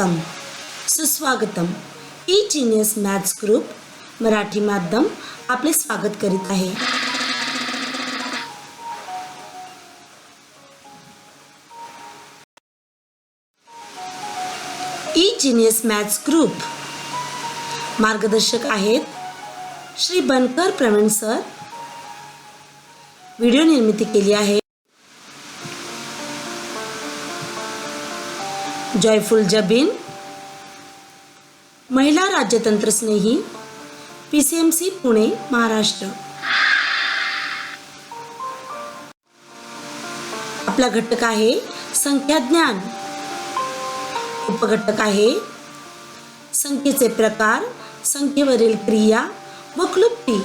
Welcome सुस्वागतम. E genius maths group Marathi माध्यम आपले स्वागत करीत आहे. ई जीनियस मॅथ्स ग्रुप मार्गदर्शक आहेत श्री बनकर प्रवीण सर. व्हिडिओ निर्मिती केली आहे. जॉयफुल जबीन महिला राज्यतंत्र स्नेही P C M C Pune Maharashtra. आपला घटक आहे संख्याज्ञान उपघटक आहे संख्येचे प्रकार संख्येवरील क्रिया व क्लुप्ती.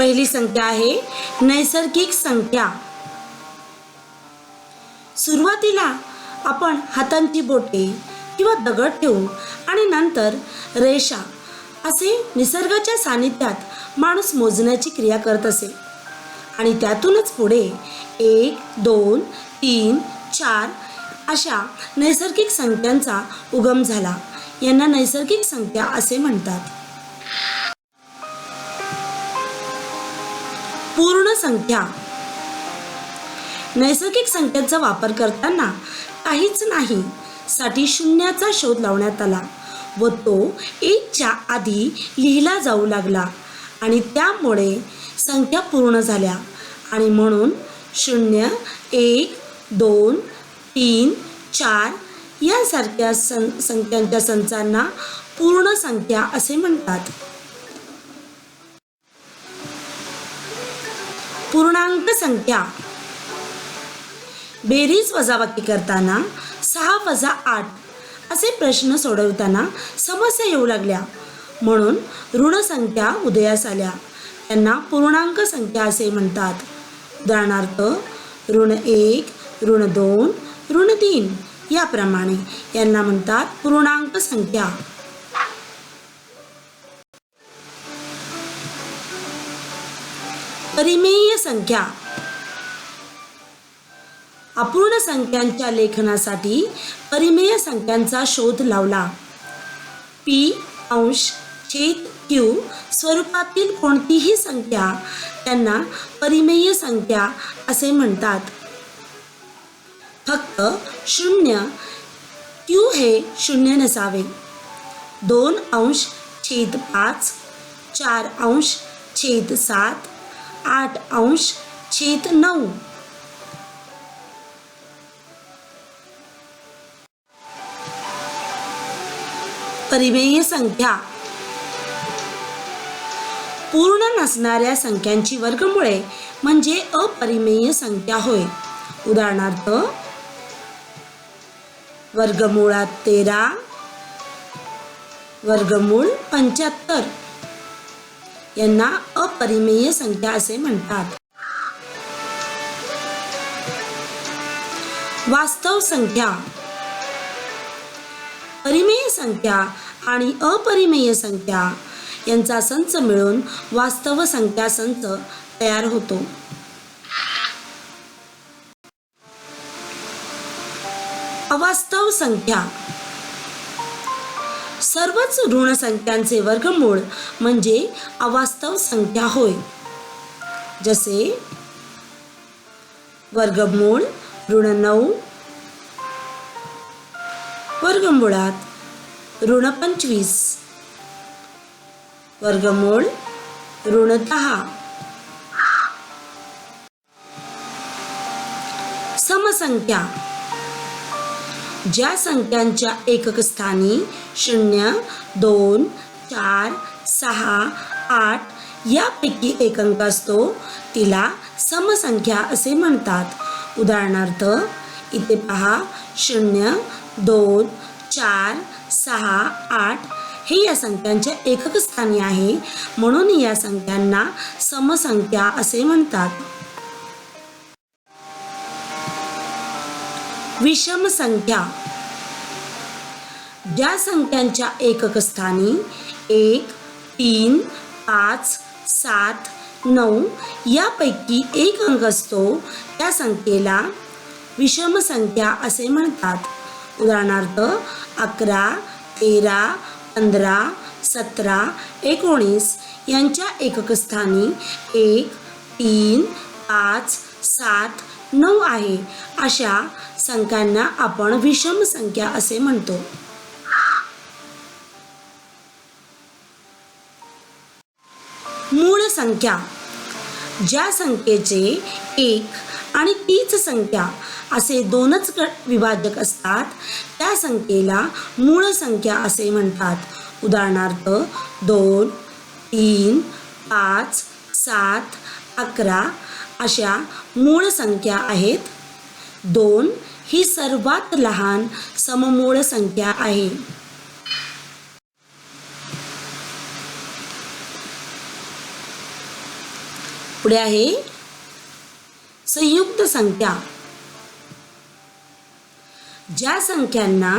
पहिली संख्या आहे नैसर्गिक संख्या. सुरुवातीला आपण हातांची बोटे किंवा दगड ठेवू आणि नंतर रेषा असे निसर्गाच्या सानिध्यात माणूस मोजण्याची क्रिया करत असे. आणि त्यातूनच पुढे एक दोन तीन चार अशा नैसर्गिक संख्यांचा उगम झाला. यांना नैसर्गिक संख्या असे म्हणतात. पूर्ण संख्या. नैसर्गिक संख्यांचा वापर करताना काहीच नाही साठी शून्याचा शोध लावण्यात आला व तो एकच्या आधी लिहिला जाऊ लागला आणि त्यामुळे संख्या पूर्ण झाल्या आणि म्हणून शून्य एक दोन तीन चार यासारख्या सं संख्यांच्या संचांना पूर्ण संख्या असे म्हणतात. पूर्णांक संख्या. बेरीज वजाबाकी करताना सहा वजा आठ असे प्रश्न सोडवताना समस्या येऊ लागल्या. म्हणून ऋण संख्या उदयास आल्या. त्यांना पूर्णांक संख्या असे म्हणतात. उदाहरणार्थ ऋण एक ऋण दोन ऋण तीन याप्रमाणे. यांना म्हणतात पूर्णांक संख्या. परिमेय संख्या. अपूर्ण संख्यांच्या लेखनासाठी परिमेय संख्यांचा शोध लावला. पी अंश छेद क्यू स्वरूपातील कोणतीही संख्या त्यांना परिमेय संख्या असे म्हणतात. फक्त शून्य क्यू हे शून्य नसावे. दोन अंश छेद पाच चार अंश छेद सात आठ अंश छेद नऊ. परिमेय संख्या. पूर्ण नसणाऱ्या संख्यांची वर्गमुळे म्हणजे अपरिमेय संख्या होय. उदाहरणार्थ वर्गमुळात तेरा वर्गमूळ पंच्याहत्तर. यांना अपरिमेय संख्या असे म्हणतात. वास्तव संख्या. परिमेय संख्या आणि अपरिमेय संख्या यांचा संच मिळून वास्तव संख्या संच तयार होतो. अवास्तव संख्या. सर्वच ऋण संख्यांचे वर्गमूळ म्हणजे अवास्तव संख्या होय. जसे वर्गमूळ ऋण नऊ वर्गमुळात ऋण पंचवीस वर्गमूळ ऋण दहा. समसंख्या ज्या संख्यांच्या एकक स्थानी शून्य दोन चार सहा आठ यापैकी एक अंक असतो तिला समसंख्या असे म्हणतात. उदाहरणार्थ इथे पहा शून्य दोन चार सहा आठ हे या संख्यांच्या एकक स्थानी आहे म्हणून या संख्यांना समसंख्या असे म्हणतात. विषम संख्या. ज्या संख्यांच्या एकक स्थानी एक तीन पाच सात नऊ यापैकी एक अंक असतो त्या संख्येला विषम संख्या असे म्हणतात. उदाहरणार्थ अकरा तेरा पंधरा सतरा एकोणीस यांच्या एकक स्थानी एक तीन पाच सात नऊ आहे. अशा संख्यांना आपण विषम संख्या असे म्हणतो. मूळ संख्या. ज्या संख्येचे एक आणि तीच संख्या असे दोनच विभाजक असतात त्या संख्येला मूळ संख्या असे म्हणतात. उदाहरणार्थ दोन तीन पाच सात अकरा अशा मूळ संख्या आहेत. दोन ही सर्वात लहान सममूळ संख्या आहे. पुढे आहे संयुक्त संख्या. ज्या संख्यांना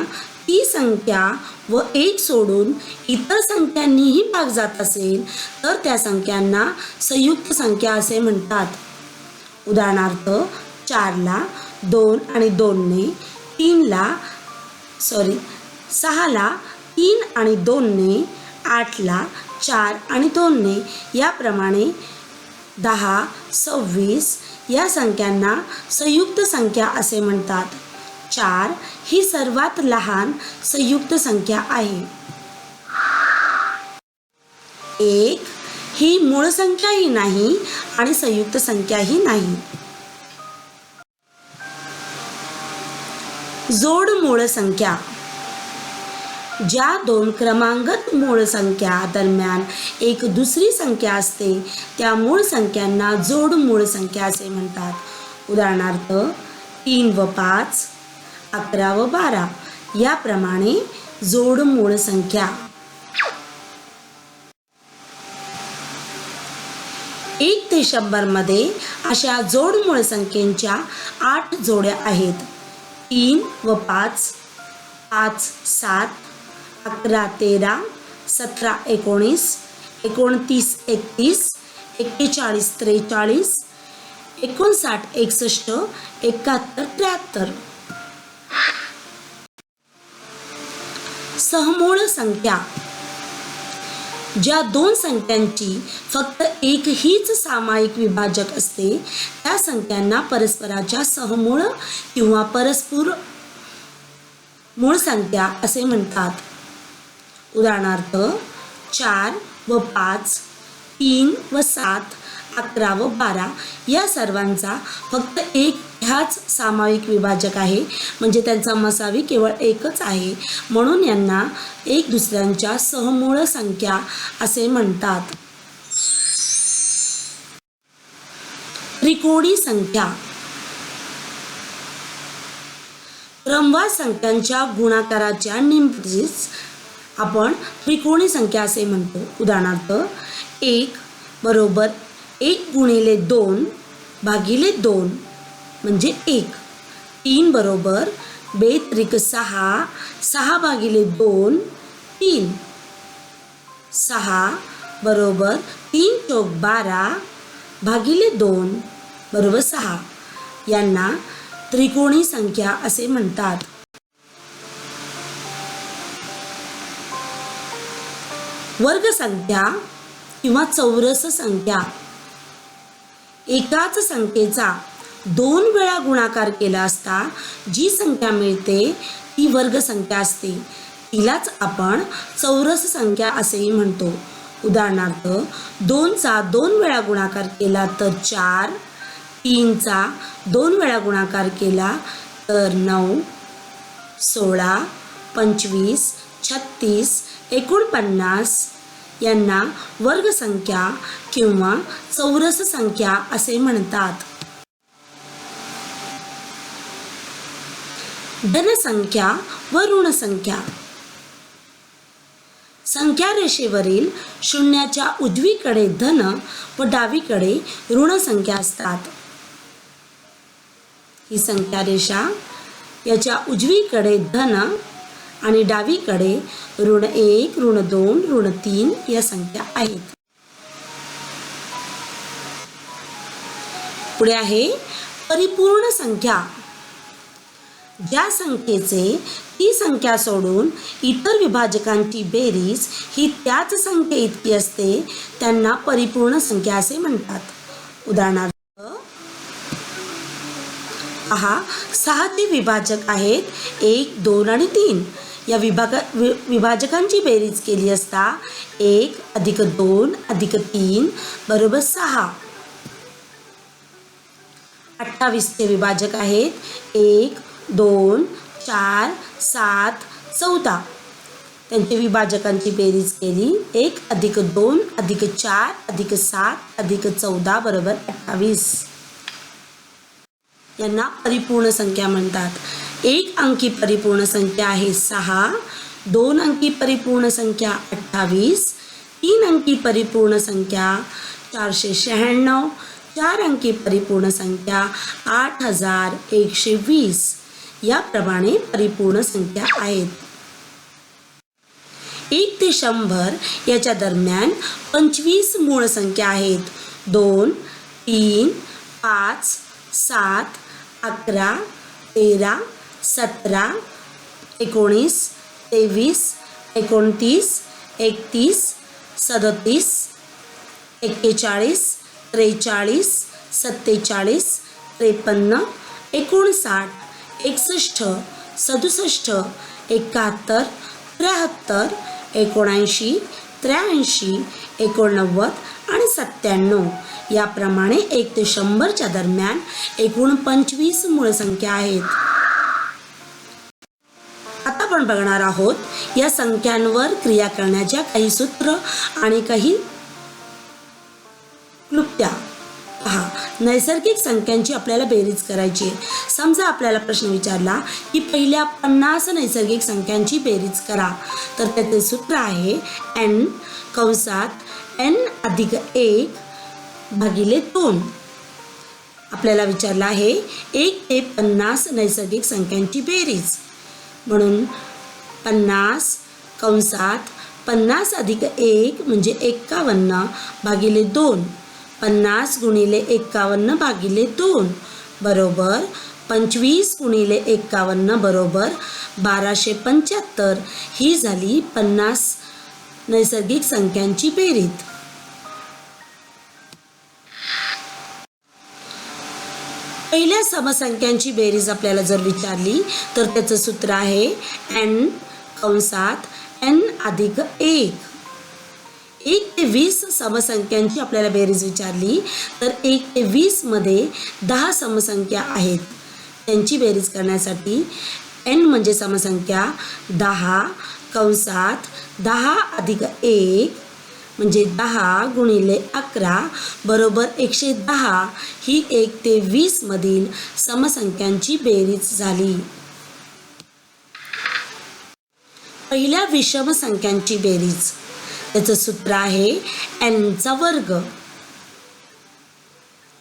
ती संख्या व एक सोडून इतर संख्यांनीही भाग जात असेल तर त्या संख्यांना संयुक्त संख्या असे म्हणतात. उदाहरणार्थ चारला दोन आणि दोनने तीनला सॉरी सहाला तीन आणि दोनने आठला चार आणि दोनने याप्रमाणे दहा सव्वीस या संख्यांना संयुक्त संख्या असे म्हणतात. चार ही सर्वात लहान संयुक्त संख्या आहे. एक ही मूळ संख्याही नाही आणि संयुक्त संख्याही नाही. जोड मूळ संख्या. ज्या दोन क्रमांगत मूळ संख्या दरम्यान एक दुसरी संख्या असते त्या मूळ संख्यांना जोड मूळ संख्या असे म्हणतात. उदाहरणार्थ तीन व पाच अकरा व बारा याप्रमाणे जोड मूळ संख्या. एक ते शंभरमध्ये अशा जोड मूळ संख्येच्या आठ जोड्या आहेत. तीन व पाच पाच सात अकरा तेरा सतरा एकोणीस एकोणतीस एकतीस एक्केचाळीस त्रेचाळीस एकोणसाठ एकसष्ट एकाहत्तर त्र्याहत्तर. सहमूळ संख्या ज्या दोन संख्यांची फक्त एक हीच सामायिक विभाजक असते त्या संख्यांना परस्पराच्या सहमूळ किंवा परस्पर मूळ संख्या असे म्हणतात. उदाहरणार्थ चार व पाच तीन व सात अकरा व बारा या सर्वांचा फक्त एक ह्याच सामायिक विभाजक आहे. म्हणजे त्यांचा मसावी केवळ एकच आहे. म्हणून यांना एक दुसऱ्यांच्या सहमूळ संख्या असे म्हणतात. त्रिकोणी संख्या. क्रमवार संख्यांच्या गुणाकाराच्या निमतीस आपण त्रिकोणी संख्या असे म्हणतो. उदाहरणार्थ एक बरोबर एक गुणिले दोन भागिले दोन म्हणजे एक. तीन बरोबर बेत्रिक सहा सहा भागिले दोन तीन. सहा बरोबर तीन चौक बारा भागिले दोन बरोबर सहा. यांना त्रिकोणी संख्या असे म्हणतात. वर्ग संख्या किंवा चौरस संख्या. एकाच संख्येचा दोन वेळा गुणाकार केला असता जी संख्या मिळते ती वर्ग संख्या असते. तिलाच आपण चौरस संख्या असेही म्हणतो. उदाहरणार्थ दोनचा दोन वेळा गुणाकार केला तर चार तीनचा दोन वेळा गुणाकार केला तर नऊ सोळा पंचवीस छत्तीस एकोणपन्नास. यांना वर्गसंख्या किंवा चौरस संख्या असे म्हणतात. धनसंख्या व ऋणसंख्या. संख्या रेषेवरील शून्याच्या उजवीकडे धन व डावीकडे ऋण संख्या असतात. ही संख्या रेषा याच्या उजवीकडे धन आणि डावीकडे ऋण एक ऋण दोन ऋण तीन या संख्या आहेत. पुढे आहे परिपूर्ण संख्या. ज्या संख्येचे ती संख्या सोडून इतर विभाजकांची बेरीज ही त्याच संख्ये इतकी असते त्यांना परिपूर्ण संख्या असे म्हणतात. उदाहरणार्थ पहा सहाचे विभाजक आहेत एक दोन आणि तीन. या विभागा वि विभाजकांची बेरीज केली असता एक अधिक दोन अधिक तीन बरोबर सहा. अठ्ठावीसचे विभाजक आहेत एक दोन चार सात चौदा. त्यांची विभाजकांची बेरीज केली. एक अधिक दोन अधिक चार अधिक सात अधिक चौदा बरोबर अठ्ठावीस. यांना परिपूर्ण संख्या म्हणतात. एक अंकी परिपूर्ण संख्या आहे सहा दोन अंकी परिपूर्ण संख्या अठ्ठावीस तीन अंकी परिपूर्ण संख्या चारशे शहाण्णव चार अंकी परिपूर्ण संख्या आठ हजार एकशे वीस. याप्रमाणे परिपूर्ण संख्या आहेत. एक ते शंभर याच्या दरम्यान पंचवीस मूळ संख्या आहेत. दोन, तीन, पाच, सात, अकरा, तेरा, सतरा, एकोणीस, तेवीस, एकोणतीस, एकतीस, सदतीस, एक्केचाळीस, त्रेचाळीस, सत्तेचाळीस, त्रेपन्न, एकोणसाठ. एकसष्ट सदुसष्ट एकाहत्तर त्र्याहत्तर एकोणऐंशी त्र्याऐंशी एकोणनव्वद आणि सत्त्याण्णव. याप्रमाणे एक ते शंभरच्या दरम्यान एकूण पंचवीस मूळ संख्या आहेत. आता आपण बघणार आहोत या संख्यांवर क्रिया करण्याच्या काही सूत्र आणि काही क्लुप्त्या. नैसर्गिक संख्यांची आपल्याला बेरीज करायची आहे. समजा आपल्याला प्रश्न विचारला की पहिल्या पन्नास नैसर्गिक संख्यांची बेरीज करा. तर त्याचे सूत्र आहे एन कंसात एन अधिक एक भागिले दोन. आपल्याला विचारलं आहे एक ते पन्नास नैसर्गिक संख्यांची बेरीज. म्हणून पन्नास कंसात पन्नास अधिक एक म्हणजे एक्कावन्न भागिले दोन. पन्नास गुणिले एक्कावन्न भागिले दोन. बरोबर? पंचवीस गुणिले एक्कावन्न बरोबर? बाराशे पंच्याहत्तर. ही झाली पन्नास नैसर्गिक संख्यांची बेरीज. पहिल्या समसंख्यांची बेरीज आपल्याला जर विचारली तर त्याचं सूत्र आहे एन कंसात एन अधिक एक. एक ते वीस समसंख्यांची आपल्याला बेरीज विचारली तर एक ते वीसमध्ये दहा समसंख्या आहेत. त्यांची बेरीज करण्यासाठी एन म्हणजे समसंख्या दहा कंसात दहा अधिक एक म्हणजे दहा गुणिले अकरा बरोबर एकशे दहा ही एक ते वीसमधील समसंख्यांची बेरीज झाली. पहिल्या विषम संख्यांची बेरीज. त्याचं सूत्र आहे एनचा वर्ग.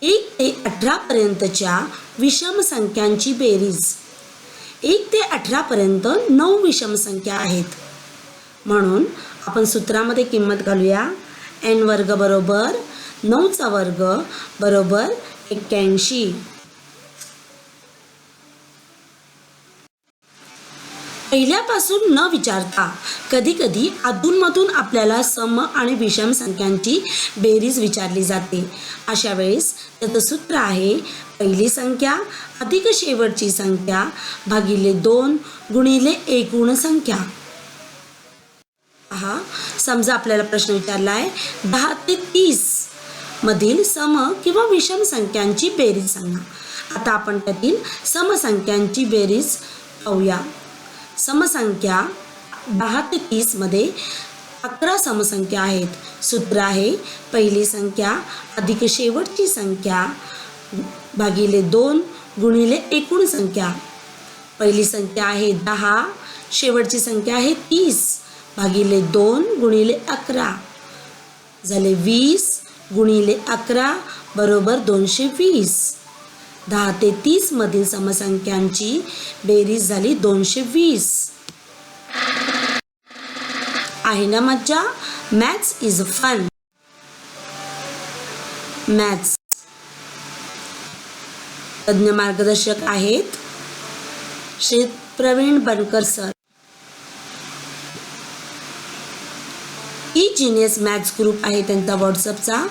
एक ते अठरा पर्यंतच्या विषम संख्यांची बेरीज. एक ते अठरा पर्यंत नऊ विषम संख्या आहेत. म्हणून आपण सूत्रामध्ये किंमत घालूया. एन वर्ग बरोबर नऊचा वर्ग बरोबर एक्क्याऐंशी. पहिल्यापासून न विचारता कधीकधी अधूनमधून आपल्याला सम आणि विषम संख्यांची बेरीज विचारली जाते. अशा वेळेस त्याचं सूत्र आहे पहिली संख्या अधिक शेवटची संख्या भागिले दोन गुणिले एकूण संख्या. हा समजा आपल्याला प्रश्न विचारला आहे दहा ते तीस मधील सम किंवा विषम संख्यांची बेरीज सांगा. आता आपण त्यातील समसंख्यांची बेरीज पाहूया. समसंख्या दहा ते तीसमध्ये अकरा समसंख्या आहेत. सूत्र आहे पहिली संख्या अधिक शेवटची संख्या भागिले दोन गुणिले एकूण संख्या. पहिली संख्या आहे दहा शेवटची संख्या आहे तीस भागिले दोन गुणिले अकरा. झाले वीस गुणिले अकरा बरोबर दोनशे वीस. दहा ते तीस मधील समसंख्यांची बेरीज झाली दोनशे वीस. आहे ना मज्जा? मॅथ्स इज फन मॅथ्स तज्ज्ञ मार्गदर्शक आहेत Shri Praveen Bankar sir. E genius maths group आहे त्यांचा व्हॉट्सअपचा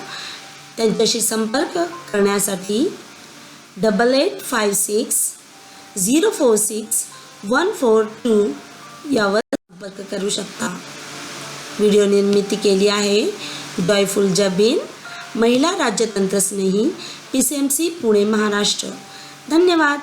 त्यांच्याशी संपर्क करण्यासाठी double eight five six zero four six one four two यावर संपर्क करू शकता. व्हिडिओ निर्मिती केली आहे जॉयफुल जबीन महिला राज्यतंत्रस्नेही P C M C Pune Maharashtra. धन्यवाद.